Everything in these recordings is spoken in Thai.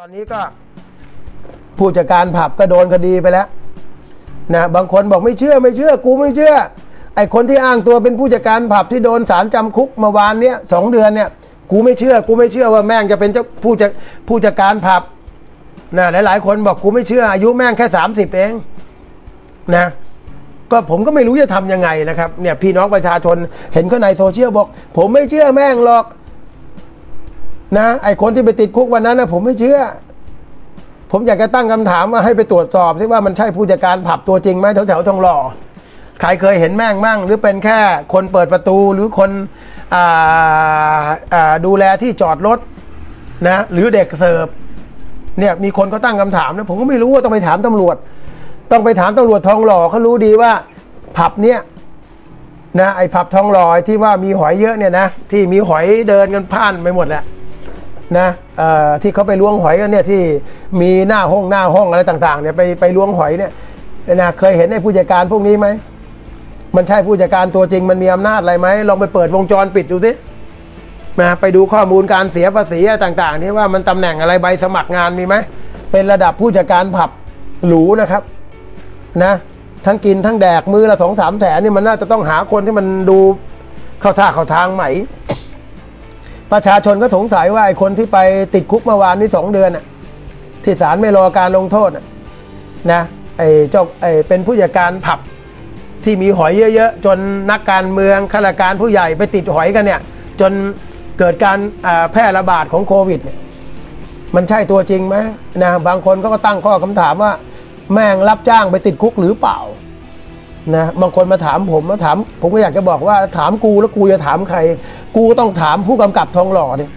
ตอนนี้ก็ผู้จัดการผับก็โดนคดีไปแล้วนะบางคนบอกไม่เชื่อไม่เชื่อ กูไม่เชื่อ ไอคนที่อ้างตัวเป็นผู้จัดการผับที่โดนสารจำคุกเมื่อวานเนี้ยสองเดือนเนี่ยกูไม่เชื่อ กูไม่เชื่อว่าแม่งจะเป็นเจ้าผู้จัดผู้จัดการผับนะหลายๆ คนบอกกูไม่เชื่อ อายุแม่งแค่สามสิบเองนะก็ผมก็ไม่รู้จะทำยังไงนะครับเนี่ยพี่น้องประชาชนเห็นเขาในโซเชียลบอก ผมไม่เชื่อแม่งหรอก นะไอคนที่ไปติดคุกวันนั้นนะผมไม่เชื่อ ผมอยากจะตั้งคำถามว่าให้ไปตรวจสอบซิว่ามันใช่ผู้จัดการผับตัวจริงไหมแถวแถวๆทองหล่อใครเคยเห็นแม่งมั่ง หรือเป็นแค่คนเปิดประตูหรือคนออดูแลที่จอดรถนะหรือเด็กเสิร์ฟเนี่ยมีคนก็ตั้งคำถามนะผมก็ไม่รู้ว่าต้องไปถามตำรวจ ต้องไปถามตำรวจทองหล่อเขารู้ดีว่าผับเนี่ยนะไอ้ผับทองหล่อที่ว่ามีหอยเยอะเนี่ยนะที่มีหอยเดินกันผ่านไปหมดแหละ นะที่เขาไปล้วงหอยกันเนี่ยที่มีหน้าห้องหน้าห้องอะไรต่างๆเนี่ยไปไปล้วงหอยเนี่ยนะเคยเห็นไอ้ผู้จัดการพวกนี้ไหมมันใช่ผู้จัดการตัวจริงมันมีอำนาจอะไรไหมลองไปเปิดวงจรปิดดูสินะไปดูข้อมูลการเสียภาษีอะไรต่างๆที่ว่ามันตำแหน่งอะไรใบสมัครงานมีไหมเป็นระดับผู้จัดการผับหรูนะครับนะทั้งกินทั้งแดกมือละสองสามแสนนี่มันน่าจะต้องหาคนที่มันดูเข้าท่าเข้าทางไหม ประชาชนก็สงสัยว่าไอ้คนที่ไปติดคุกเมื่อวานนี้สองเดือนน่ะที่ศาลไม่รอการลงโทษนะไอ้เจ้าไอ้เป็นผู้จัดการผับที่มีหอยเยอะๆ จนนักการเมืองข้าราชการผู้ใหญ่ไปติดหอยกันเนี่ย จนเกิดการแพร่ระบาดของโควิดเนี่ยมันใช่ตัวจริงไหมนะบางคนก็ตั้งข้อคำถามว่า แม่งรับจ้างไปติดคุกหรือเปล่า นะบางคนมาถามผมมาถาม ผมก็อยากจะบอกว่าถามกูแล้วกูจะถามใคร กูต้องถามผู้กำกับทองหล่อเนี่ย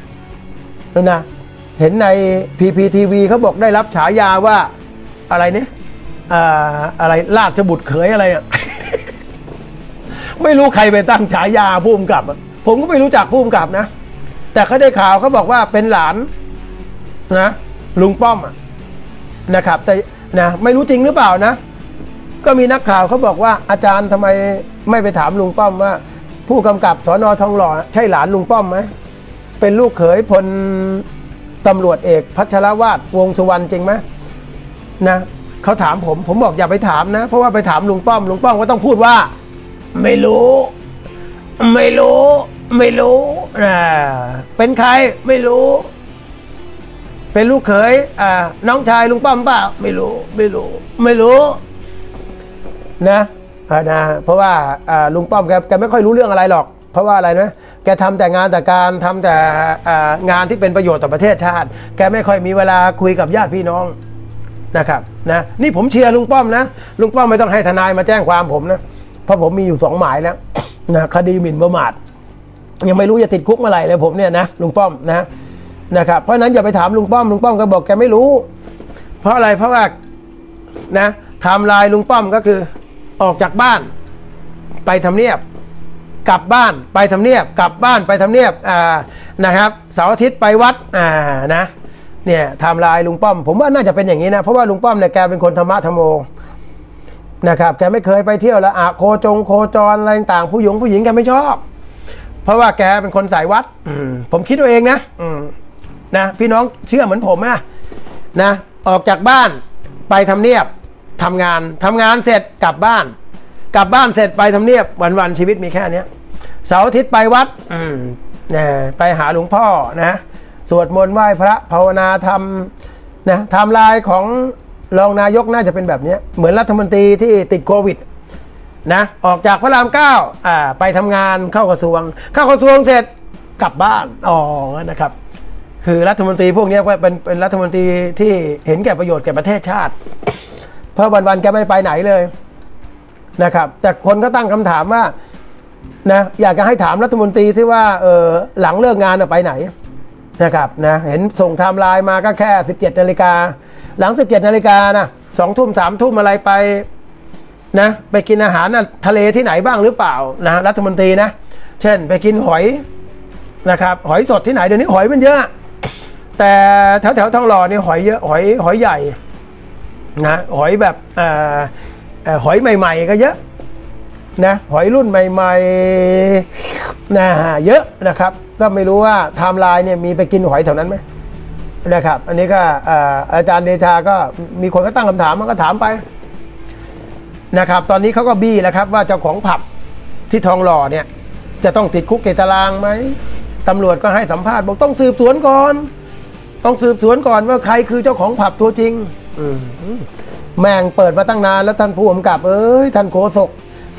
นะเห็นใน PPTV เขาบอกได้รับฉายาว่าอะไรเนี่ยอะไรราชบุตรเขยอะไรอะไม่รู้ใครไปตั้งฉายาผู้กำกับ ผมก็ไม่รู้จักผู้กำกับนะ แต่เขาได้ข่าวเขาบอกว่าเป็นหลานนะลุงป้อมอะนะครับ แต่นะไม่รู้จริงหรือเปล่านะ ก็มีนักข่าวเขาบอกว่าอาจารย์ทำไมไม่ไปถามลุงป้อมว่า ผู้กำกับสอนอทองหล่อใช่หลานลุงป้อมไหมเป็นลูกเขยพลตำรวจเอกพัชรวาดวงสุวรรณจริงไหมนะเขาถามผมผมบอกอย่าไปถามนะ เพราะว่าไปถามลุงป้อมลุงป้อมก็ต้องพูดว่า ไม่รู้ ไม่รู้ ไม่รู้นะเป็นใครไม่รู้ เป็นลูกเขยอ่าน้องชายลุงป้อมเปล่าไม่รู้ ไม่รู้ ไม่รู้ นะนะเพราะว่าลุงป้อมแกแกไม่ค่อยรู้เรื่องอะไรหรอก เพราะว่าอะไรนะแกทำแต่งานแต่การทำแต่งานที่เป็นประโยชน์ต่อประเทศชาติ แกไม่ค่อยมีเวลาคุยกับญาติพี่น้องนะครับนะนี่ผมเชียร์ลุงป้อมนะลุงป้อมไม่ต้องให้ทนายมาแจ้งความผมนะเพราะผมมีอยู่สองหมายแล้วนะคดีหมิ่นประมาทยังไม่รู้จะติดคุกเมื่อไหร่เลยผมเนี่ยนะลุงป้อมนะนะครับเพราะฉะนั้นอย่าไปถามลุงป้อมลุงป้อมก็บอกแกไม่รู้ เพราะอะไรเพราะว่านะไทม์ไลน์ลุงป้อมก็คือ ออกจากบ้าน ไปทำเนียบ กลับบ้านไปทำเนียบ กลับบ้านไปทำเนียบอ่านะครับเสาร์อาทิตย์ไปวัดอ่านะเนี่ยไทม์ไลน์ลุงป้อม ผมว่าน่าจะเป็นอย่างนี้นะ เพราะว่าลุงป้อมเนี่ยแกเป็นคนธรรมะธรรมโมนะครับแกไม่เคยไปเที่ยวแล้วอะโคจงโคจรอะไรต่างผู้หญิงผู้หญิงแกไม่ชอบ เพราะว่าแกเป็นคนสายวัดมผมคิดเอาเองนะนะพี่น้องเชื่อเหมือนผมนะนะ ออกจากบ้านไปทำเนียบ ทำงานทำงานเสร็จกลับบ้าน กลับบ้านเสร็จไปทำเนียบวันๆชีวิตมีแค่เนี้ยเสาร์อาทิตย์ไปวัดอืมนะไปหาหลวงพ่อนะสวดมนต์ไหว้พระภาวนาทำนะไทำลายของรองนายกน่าจะเป็นแบบเนี้ยเหมือนรัฐมนตรีที่ติดโควิดนะออกจากพระรามเก้าอ่าไปทำงานเข้ากระทรวง เข้ากระทรวงเสร็จกลับบ้านอ๋อนะครับ คือรัฐมนตรีพวกเนี้ยก็เป็นเป็นรัฐมนตรีที่เห็นแก่ประโยชน์แก่ประเทศชาติ เพราะวันๆแกไม่ไปไหนเลยนะครับ แต่คนก็ตั้งคำถามว่านะอยากจะให้ถามรัฐมนตรีที่ว่าเออหลังเลิกงานไปไหนนะครับนะเห็นส่งไทม์ไลน์มาก็แค่ 17นาฬิกาหลัง 17นาฬิกานะสองทุ่มสามทุ่มอะไรไปนะไปกินอาหารนะทะเลที่ไหนบ้างหรือเปล่านะรัฐมนตรีนะ เช่นไปกินหอยนะครับหอยสดที่ไหนเดี๋ยวนี้หอยมันเยอะ แต่แถวแถวทองหล่อนี่หอยเยอะหอยหอยใหญ่ นะหอยแบบออหอยใหม่ ๆ ก็เยอะนะหอยรุ่นใหม่ๆนะเยอะนะครับ ก็ไม่รู้ว่าไทม์ไลน์เนี่ยมีไปกินหอยแถวนั้นไหมนะครับ อันนี้ก็อาจารย์เดชาก็มีคนก็ตั้งคำถามมันก็ถามไปนะครับ ตอนนี้เขาก็บี้แล้วครับว่าเจ้าของผับที่ทองหล่อเนี่ยจะต้องติดคุกเกตารางไหมตำรวจก็ให้สัมภาษณ์บอกต้องสืบสวนก่อน ต้องสืบสวนก่อนว่าใครคือเจ้าของผับตัวจริง แม่งเปิดมาตั้งนานแล้วท่านผู้กำกับ เอ้ยท่านโฆษก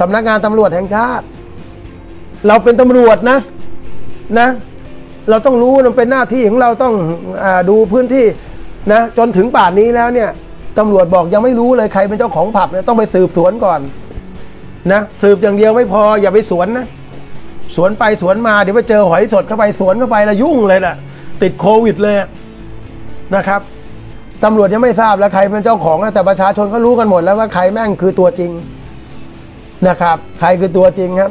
สำนักงานตำรวจแห่งชาติ เราเป็นตำรวจนะ นะ เราต้องรู้มันเป็นหน้าที่ของเราต้องอดูพื้นที่นะ จนถึงป่านนี้แล้วเนี่ยตำรวจบอกยังไม่รู้เลยใครเป็นเจ้าของผับเนี่ยต้องไปสืบสวนก่อน นะสืบอย่างเดียวไม่พออย่าไปสวนนะสวนไปสวนมาเดี๋ยวไปเจอหอยสดเข้าไปสวนเข้าไปและยุ่งเลยน่ะ ติดโควิดเลยนะครับ ตำรวจยังไม่ทราบแล้วใครเป็นเจ้าของนะแต่ประชาชนก็รู้กันหมดแล้วว่าใครแม่งคือตัวจริงนะครับ ใครคือตัวจริงครับ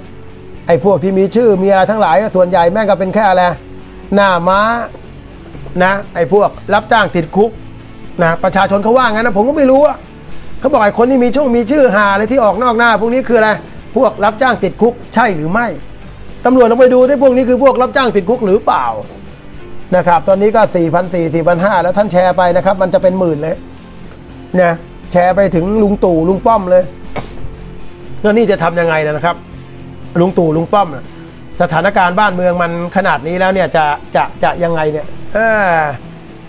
ไอ้พวกที่มีชื่อมีอะไรทั้งหลายส่วนใหญ่แม่งก็เป็นแค่อะไรหน้าม้านะ ไอ้พวกรับจ้างติดคุกนะประชาชนเขาว่างั้นนะผมก็ไม่รู้อะเขาบอกไอ้คนที่มีช่วงมีชื่อหาอะไรที่ออกนอกหน้า พวกนี้คืออะไรพวกรับจ้างติดคุกใช่หรือไม่ตำรวจลองไปดูที่พวกนี้คือพวกรับจ้างติดคุกหรือเปล่า นะครับ ตอนนี้ก็4 4 0 0 4 5 0 0 แล้วท่านแชร์ไปนะครับ มันจะเป็นหมื่นเลยนะแชร์ไปถึงลุงตู่ลุงป้อมเลย แล้วนี่จะทำยังไงนะครับ ลุงตู่ลุงป้อมนะสถานการณ์บ้านเมืองมันขนาดนี้แล้วเนี่ยจะจะจะยังไงเนี่ยเออ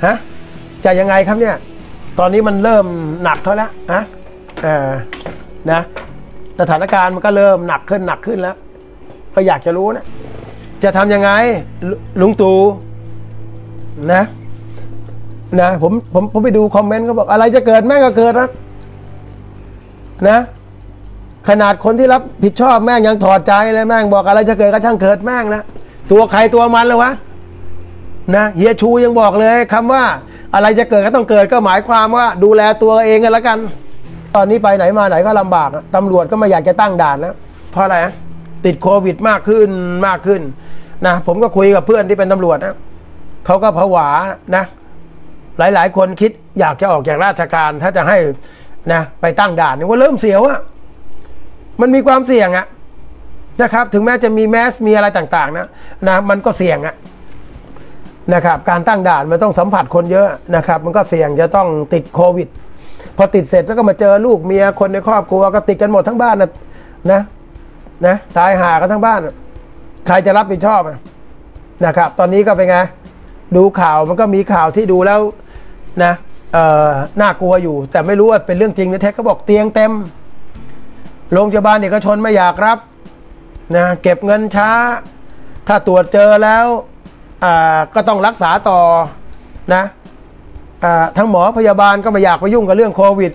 ฮะจะยังไงครับเนี่ย ตอนนี้มันเริ่มหนักเขาแล้วฮะเออนะสถานการณ์มันก็เริ่มหนักขึ้นหนักขึ้นแล้ว ก็อยากจะรู้นะ จะทำยังไงลลุงตู่ นะนะผมผมผมไปดูคอมเมนต์เขาบอกอะไรจะเกิดแม่งก็เกิดนะนะ ขนาดคนที่รับผิดชอบแม่งยังถอดใจเลยแม่งบอกอะไรจะเกิดก็ช่างเกิดแม่งนะตัวใครตัวมันเลยวะนะเฮียชูยังบอกเลยคำว่าอะไรจะเกิดก็ต้องเกิดก็หมายความว่า ดูแลตัวเองกันล้วกัน ตอนนี้ไปไหนมาไหนก็ลำบากอะตำรวจก็ไม่อยากจะตั้งด่านแล้วเพราะอะไรติดโควิดมากขึ้นมากขึ้นนะผมก็คุยกับเพื่อนที่เป็นตำรวจนะ เขาก็ผวานะ หลายๆ คนคิดอยากจะออกจากราชการถ้าจะให้นะไปตั้งด่านนี่ว่าเริ่มเสียวอะมันมีความเสี่ยงอะนะครับ ถึงแม้จะมีแมสมีอะไรต่างๆ นะนะมันก็เสี่ยงอะนะครับ การตั้งด่านมันต้องสัมผัสคนเยอะนะครับ มันก็เสี่ยงจะต้องติดโควิด พอติดเสร็จแล้วก็มาเจอลูกเมียคนในครอบครัวก็ติดกันหมดทั้งบ้านนะนะนะตายหากันทั้งบ้าน ใครจะรับผิดชอบนะครับ ตอนนี้ก็เป็นไง ดูข่าวมันก็มีข่าวที่ดูแล้วนะน่ากลัวอยู่ แต่ไม่รู้ว่าเป็นเรื่องจริงหรือเท็จเขาบอกเตียงเต็ม โรงพยาบาลเอกชนไม่อยากรับนะเก็บเงินช้า ถ้าตรวจเจอแล้วก็ต้องรักษาต่อนะทั้งหมอพยาบาลก็ไม่อยากไปยุ่งกับเรื่องโควิด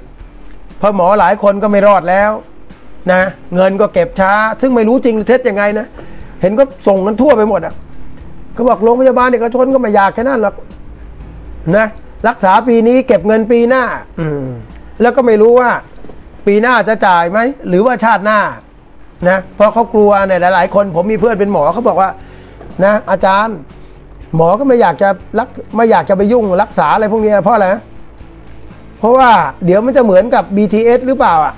เพราะหมอหลายคนก็ไม่รอดแล้วนะเงินก็เก็บช้า ซึ่งไม่รู้จริงหรือเท็จยังไงนะ เห็นก็ส่งกันทั่วไปหมดอะ เขาบอกโรงพยาบาลเอกชนก็ไม่อยากแค่นั้นหรอกนะ รักษาปีนี้เก็บเงินปีหน้า อืมแล้วก็ไม่รู้ว่า ปีหน้าจะจ่ายไหมหรือว่าชาติหน้า นะเพราะเขากลัวเนี่ยหลาย ๆ คนผมมีเพื่อนเป็นหมอเขาบอกว่า นะ อาจารย์ หมอก็ไม่อยากจะรักไม่อยากจะไปยุ่งรักษาอะไรพวกเนี้ยเพราะอะไรเพราะว่าเดี๋ยวมันจะเหมือนกับ BTS หรือเปล่าอะ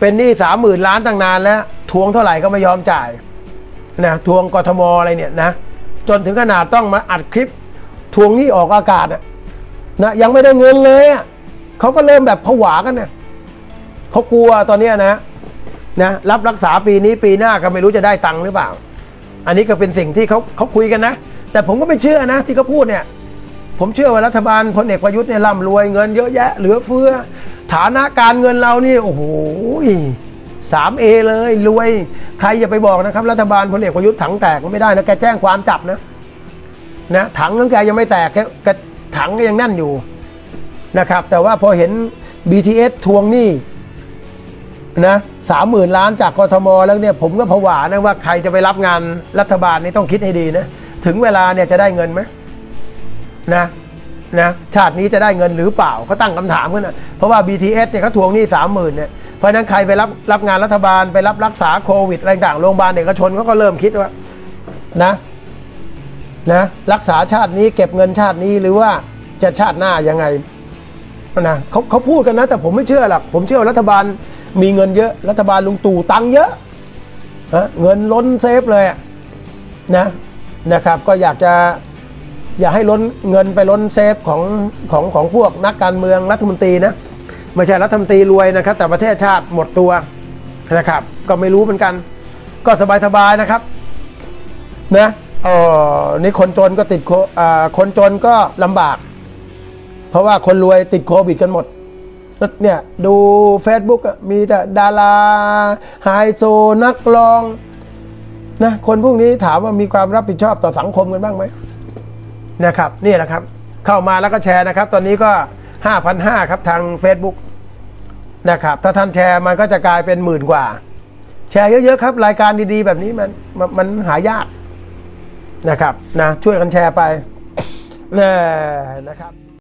เป็นหนี้สามหมื่นล้านตั้งนานแล้วทวงเท่าไหร่ก็ไม่ยอมจ่ายนะทวงกทมอะไรเนี่ยนะ จนถึงขนาดต้องมาอัดคลิปทวงหนี้ออกอากาศนะยังไม่ได้เงินเลยอะเขาก็เริ่มแบบผวากันเนี่ยเขากลัวตอนนี้นะนะรับรักษาปีนี้ปีหน้าก็ไม่รู้จะได้ตังค์หรือเปล่า อันนี้ก็เป็นสิ่งที่เขาเขาคุยกันนะ แต่ผมก็ไม่เชื่อนะ ที่เขาพูดเนี่ย ผมเชื่อว่ารัฐบาลพลเอกประยุทธ์เนี่ยร่ำรวยเงินเยอะแยะเหลือเฟือ ฐานะการเงินเรานี่โอ้โห สามเอเลยรวย ใครอย่าไปบอกนะครับ รัฐบาลพลเอกประยุทธ์ถังแตกไม่ได้นะแกแจ้งความจับนะนะถังของแกยังไม่แตกแกถังก็ยังแน่นอยู่นะครับ แต่ว่าพอเห็น BTS ทวงหนี้นะสามหมื่นล้านจากกทมแล้วเนี่ยผมก็ผวานะว่าใครจะไปรับงานรัฐบาลนี่ต้องคิดให้ดีนะถึงเวลาเนี่ยจะได้เงินไหมนะนะชาตินี้จะได้เงินหรือเปล่าเขาตั้งคำถามขึ้นนะเพราะว่า BTS เนี่ยเขาทวงหนี้สามหมื่นเนี่ย เพราะฉะนั้นใครไปรับรับงานรัฐบาลไปรับรักษาโควิดอะไรต่างโรงพยาบาลเอกชนเขาก็เริ่มคิดว่านะนะรักษาชาตินี้เก็บเงินชาตินี้หรือว่าจะชาติหน้ายังไงนะเขาเขาพูดกันนะ แต่ผมไม่เชื่อหรอกผมเชื่อรัฐบาลมีเงินเยอะ รัฐบาลลุงตู่ตังเยอะะเงินล้นเซฟเลยนะนะครับ ก็อยากจะอย่าให้ล้นเงินไปล้นเซฟของของของพวกนักการเมืองรัฐมนตรีนะ ไม่ใช่รัฐมนตรีรวยนะครับ แต่ประเทศชาติหมดตัวนะครับ ก็ไม่รู้เหมือนกัน ก็สบายๆนะครับนะเออนี่คนจนก็ติดโคคนจนก็ลำบาก เพราะว่าคนรวยติดโควิดกันหมดเนี่ยดู Facebook มีแต่ดาราไฮโซนักร้องนะคนพวกนี้ถามว่ามีความรับผิดชอบต่อสังคมกันบ้างไหมนะครับ นี่แหละครับ เข้ามาแล้วก็แชร์นะครับ ตอนนี้ก็ 5,500 ครับทาง Facebook นะครับ ถ้าท่านแชร์มันก็จะกลายเป็นหมื่นกว่า แชร์เยอะๆครับ รายการดีๆ แบบนี้มันมันมันหายากนะครับนะช่วยกันแชร์ไปเออนะครับ